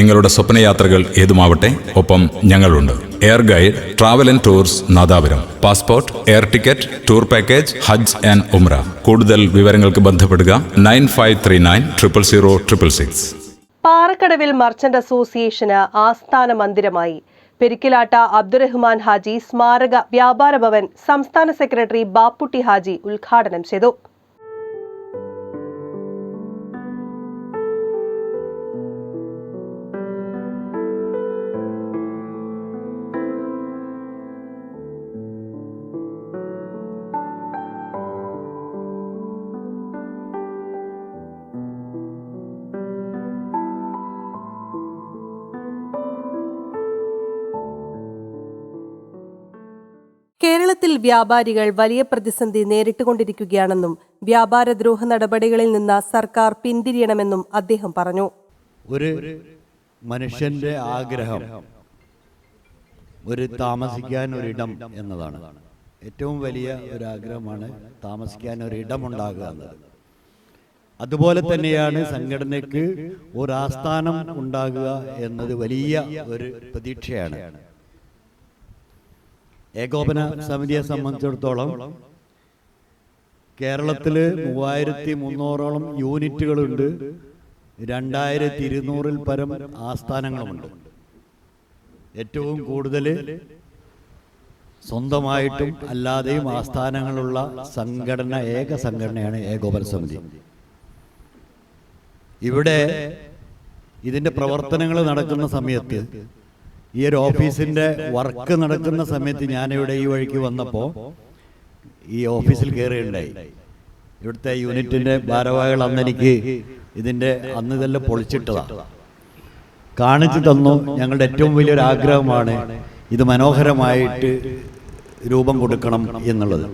നിങ്ങളുടെ സ്വപ്നയാത്രകൾ ഏതുമാവട്ടെ ഒപ്പം ഞങ്ങളുണ്ട്. Air guide travel and tours Nadapuram. Passport air ticket tour package Hajj and Umrah കൂടുതൽ വിവരങ്ങൾക്ക് ബന്ധപ്പെടുക nine five three nine triple zero triple six. പാറക്കടവിൽ merchant അസോസിയേഷന് ആസ്ഥാന മന്ദിരമായി. പെരിക്കിലാട്ട അബ്ദുറഹ്മാൻ ഹാജി സ്മാരക വ്യാപാര ഭവൻ സംസ്ഥാന സെക്രട്ടറി ബാപ്പുട്ടി ഹാജി ഉദ്ഘാടനം ചെയ്തു. കേരളത്തിൽ വ്യാപാരികൾ വലിയ പ്രതിസന്ധി നേരിട്ടുകൊണ്ടിരിക്കുകയാണെന്നും വ്യാപാരദ്രോഹ നടപടികളിൽ നിന്ന് സർക്കാർ പിന്തിരിയണമെന്നും അദ്ദേഹം പറഞ്ഞു. ഒരു മനുഷ്യന്റെ ആഗ്രഹം ഒരു താമസിക്കാൻ ഒരിടം എന്നതാണ്. ഏറ്റവും വലിയ ഒരു ആഗ്രഹമാണ് താമസിക്കാൻ ഒരിടം ഉണ്ടാകുക എന്നത്. അതുപോലെ തന്നെയാണ് സംഘടനയ്ക്ക് ഒരു ആസ്ഥാനം ഉണ്ടാകുക എന്നത് വലിയ ഒരു പ്രതീക്ഷയാണ്. ഏകോപന സമിതിയെ സംബന്ധിച്ചിടത്തോളം കേരളത്തിൽ മൂവായിരത്തി മുന്നൂറോളം യൂണിറ്റുകളുണ്ട്. രണ്ടായിരത്തി ഇരുന്നൂറിൽ പരം ആസ്ഥാനങ്ങളുമുണ്ട്. ഏറ്റവും കൂടുതൽ സ്വന്തമായിട്ടും അല്ലാതെയും ആസ്ഥാനങ്ങളുള്ള സംഘടന ഏക സംഘടനയാണ് ഏകോപന സമിതി. ഇവിടെ ഇതിന്റെ പ്രവർത്തനങ്ങൾ നടക്കുന്ന സമയത്ത് ഈ ഒരു ഓഫീസിന്റെ വർക്ക് നടക്കുന്ന സമയത്ത് ഞാനിവിടെ ഈ വഴിക്ക് വന്നപ്പോൾ ഈ ഓഫീസിൽ കയറിയുണ്ടായി ഇവിടുത്തെ യൂണിറ്റിന്റെ ഭാരവാഹികൾ അന്ന് എനിക്ക് ഇതിന്റെ അന്ന് ഇതെല്ലാം പൊളിച്ചിട്ടതാണ് കാണിച്ചു തന്നു. ഞങ്ങളുടെ ഏറ്റവും വലിയൊരു ആഗ്രഹമാണ് ഇത് മനോഹരമായിട്ട് രൂപം കൊടുക്കണം എന്നുള്ളത്.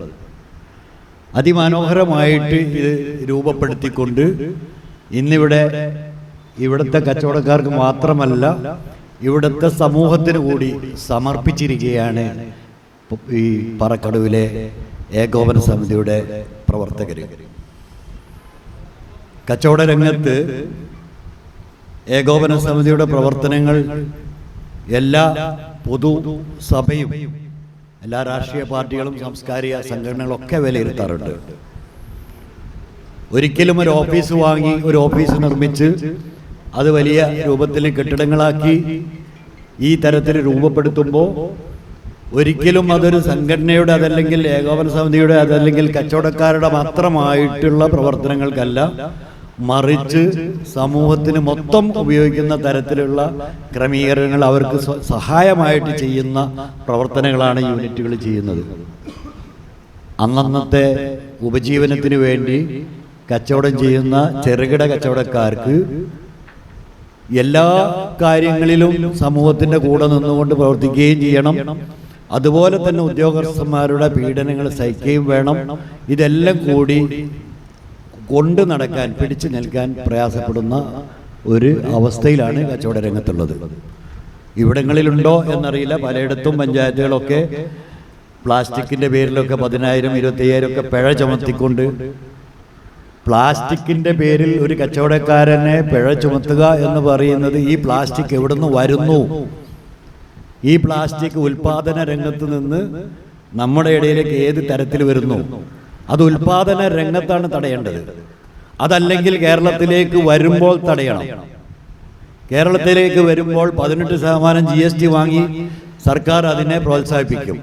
അതിമനോഹരമായിട്ട് ഇത് രൂപപ്പെടുത്തിക്കൊണ്ട് ഇന്നിവിടെ ഇവിടുത്തെ കച്ചവടക്കാർക്ക് മാത്രമല്ല ഇവിടുത്തെ സമൂഹത്തിന് കൂടി സമർപ്പിച്ചിരിക്കുകയാണ് ഈ പറക്കടവിലെ ഏകോപന സമിതിയുടെ പ്രവർത്തകർ കച്ചവട രംഗത്ത് ഏകോപന സമിതിയുടെ പ്രവർത്തനങ്ങൾ എല്ലാ പൊതു സഭയും എല്ലാ രാഷ്ട്രീയ പാർട്ടികളും സാംസ്കാരിക സംഘടനകളൊക്കെ വിലയിരുത്താറുണ്ട്. ഒരിക്കലും ഒരു ഓഫീസ് വാങ്ങി ഒരു ഓഫീസ് നിർമ്മിച്ച് അത് വലിയ രൂപത്തിൽ കെട്ടിടങ്ങളാക്കി ഈ തരത്തിൽ രൂപപ്പെടുത്തുമ്പോൾ ഒരിക്കലും അതൊരു സംഘടനയുടെ അതല്ലെങ്കിൽ ഏകോപന സമിതിയുടെ അതല്ലെങ്കിൽ കച്ചവടക്കാരുടെ മാത്രമായിട്ടുള്ള പ്രവർത്തനങ്ങൾക്കല്ല മറിച്ച് സമൂഹത്തിന് മൊത്തം ഉപയോഗിക്കുന്ന തരത്തിലുള്ള ക്രമീകരണങ്ങൾ അവർക്ക് സഹായമായിട്ട് ചെയ്യുന്ന പ്രവർത്തനങ്ങളാണ് യൂണിറ്റുകൾ ചെയ്യുന്നത്. അന്നന്നത്തെ ഉപജീവനത്തിന് വേണ്ടി കച്ചവടം ചെയ്യുന്ന ചെറുകിട കച്ചവടക്കാർക്ക് എല്ലാ കാര്യങ്ങളിലും സമൂഹത്തിന്റെ കൂടെ നിന്നുകൊണ്ട് പ്രവർത്തിക്കുകയും ചെയ്യണം. അതുപോലെ തന്നെ ഉദ്യോഗസ്ഥന്മാരുടെ പീഡനങ്ങൾ സഹിക്കുകയും വേണം. ഇതെല്ലാം കൂടി കൊണ്ടു നടക്കാൻ പിടിച്ചു നിൽക്കാൻ പ്രയാസപ്പെടുന്ന ഒരു അവസ്ഥയിലാണ് കച്ചവട രംഗത്തുള്ളത്. ഇവിടങ്ങളിലുണ്ടോ എന്നറിയില്ല. പലയിടത്തും പഞ്ചായത്തുകളൊക്കെ പ്ലാസ്റ്റിക്കിന്റെ പേരിലൊക്കെ പതിനായിരം ഇരുപത്തയ്യായിരം ഒക്കെ പിഴ ചുമത്തിക്കൊണ്ട് പ്ലാസ്റ്റിക്കിന്റെ പേരിൽ ഒരു കച്ചവടക്കാരനെ പിഴ ചുമത്തുക എന്ന് പറയുന്നത് ഈ പ്ലാസ്റ്റിക് എവിടുന്ന് വരുന്നു? ഈ പ്ലാസ്റ്റിക് ഉൽപാദന രംഗത്ത് നിന്ന് നമ്മുടെ ഇടയിലേക്ക് ഏത് തരത്തിൽ വരുന്നു? അത് ഉൽപാദന രംഗത്താണ് തടയേണ്ടത്. അതല്ലെങ്കിൽ കേരളത്തിലേക്ക് വരുമ്പോൾ തടയണം. കേരളത്തിലേക്ക് വരുമ്പോൾ പതിനെട്ട് ശതമാനം ജി എസ് ടി വാങ്ങി സർക്കാർ അതിനെ പ്രോത്സാഹിപ്പിക്കും.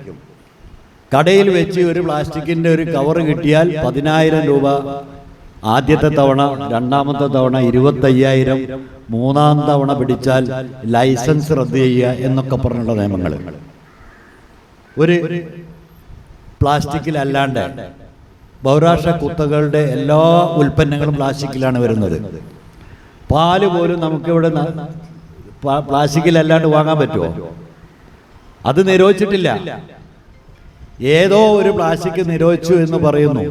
കടയിൽ വെച്ച് ഒരു പ്ലാസ്റ്റിക്കിന്റെ ഒരു കവർ കിട്ടിയാൽ പതിനായിരം രൂപ ആദ്യത്തെ തവണ രണ്ടാമത്തെ തവണ ഇരുപത്തയ്യായിരം മൂന്നാം തവണ പിടിച്ചാൽ ലൈസൻസ് റദ്ദ് ചെയ്യുക എന്നൊക്കെ പറഞ്ഞുള്ള നിയമങ്ങൾ ഒരു പ്ലാസ്റ്റിക്കിലല്ലാണ്ട് ബൗരാഷ്ട്ര കുത്തകളുടെ എല്ലാ ഉൽപ്പന്നങ്ങളും പ്ലാസ്റ്റിക്കിലാണ് വരുന്നത്. പാൽ പോലും നമുക്കിവിടെ പ്ലാസ്റ്റിക്കിലല്ലാണ്ട് വാങ്ങാൻ പറ്റുമോ? അത് നിരോധിച്ചിട്ടില്ല. ഏതോ ഒരു പ്ലാസ്റ്റിക് നിരോധിച്ചു എന്ന് പറയുന്നു.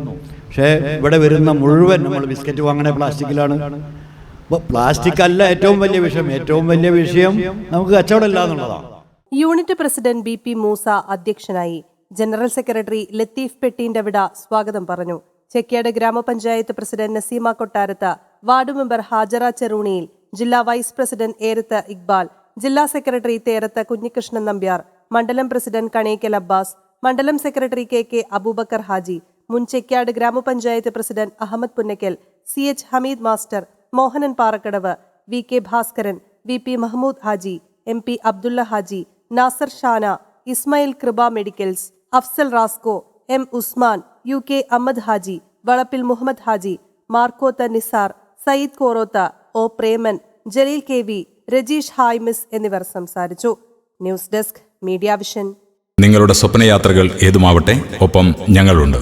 പക്ഷേ ഇവിടെ വരുന്ന മുഴുവൻ നമ്മൾ ബിസ്ക്കറ്റ് വാങ്ങണ പ്ലാസ്റ്റിക്കിലാണ്. അപ്പോൾ പ്ലാസ്റ്റിക് അല്ല ഏറ്റവും വലിയ വിഷയം. ഏറ്റവും വലിയ വിഷയം നമുക്ക് കച്ചവടമില്ല എന്നുള്ളതാണ് unit president B P Moosa അധ്യക്ഷനായി ജനറൽ സെക്രട്ടറി ലത്തീഫ് വിട സ്വാഗതം പറഞ്ഞു. ചെക്കിയാട് ഗ്രാമപഞ്ചായത്ത് president Naseema Kottarath ward member Hajara ചെറൂണിയിൽ ജില്ലാ വൈസ് പ്രസിഡന്റ് ഏരത്ത് ഇക്ബാൽ ജില്ലാ സെക്രട്ടറി തേരത്ത് കുഞ്ഞികൃഷ്ണൻ നമ്പ്യാർ മണ്ഡലം പ്രസിഡന്റ് കണേക്കൽ അബ്ബാസ് മണ്ഡലം secretary K K Aboobacker Haji മുൻ ചെക്യാട് ഗ്രാമപഞ്ചായത്ത് president Ahammed Punnakkal C H Hameed master Mohanan Parakkadavu V K Bhaskaran V P Mahmood Haji M P Abdulla Haji Nasar Shana Ismail Kripa medicals Afsal Rasco M Usman U K Ahammed Haji Valappil Muhammed Haji Markotha Nisar Sayyid Korotha O Preman Jaleel K V Rajeesh ഹായ്മിസ് എന്നിവർ സംസാരിച്ചു. News desk media vision. നിങ്ങളുടെ സ്വപ്നയാത്രകൾ ഏതുമാവട്ടെ ഒപ്പം ഞങ്ങളുണ്ട്.